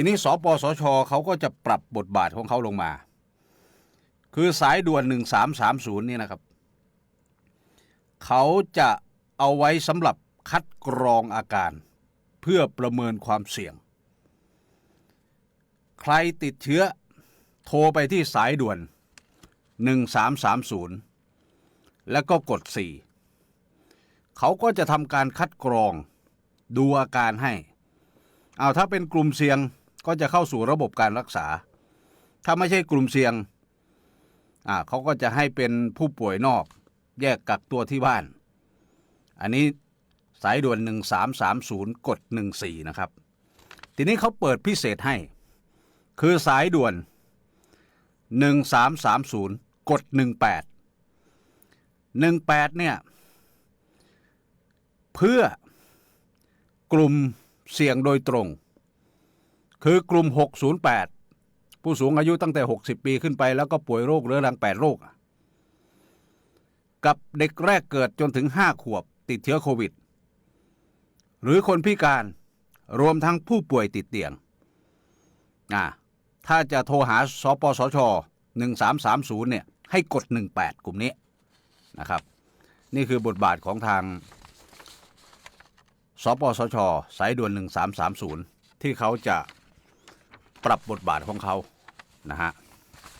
ทีนี้สปสชเขาก็จะปรับบทบาทของเขาลงมา คือสายด่วน 1330นี่นะครับ เขาจะเอาไว้สำหรับคัดกรองอาการ เพื่อประเมินความเสี่ยง ใครติดเชื้อโทรไปที่สายด่วน 1330 แล้วก็กด 4 เขาก็จะทำการคัดกรองดูอาการให้ เอาถ้าเป็นกลุ่มเสี่ยง ก็จะเข้าสู่ระบบการรักษา ถ้าไม่ใช่กลุ่มเสี่ยงอ่าเขาก็จะให้เป็นผู้ป่วยนอก แยกกักตัวที่บ้าน อันนี้สายด่วน 1330 กด 14 นะครับ ทีนี้เขาเปิดพิเศษให้ คือสายด่วน 1330 กด 18 18 เนี่ย เพื่อกลุ่มเสี่ยงโดยตรง คือกลุ่ม 608 ผู้สูงอายุตั้งแต่ 60 ปีขึ้นไป แล้วก็ป่วยโรคเรื้อรัง 8 โรค กับเด็กแรกเกิดจนถึง 5 ขวบติดเชื้อโควิด หรือคนพิการรวมทั้งผู้ป่วยติดเตียงอ่าถ้าจะโทรหาสปสช 1330 เนี่ย ให้กด 18 กลุ่มนี้นะครับ นี่คือบทบาทของทาง สปสช สายด่วน 1330 ที่เขาจะ ปรับบทบาทของเขานะฮะ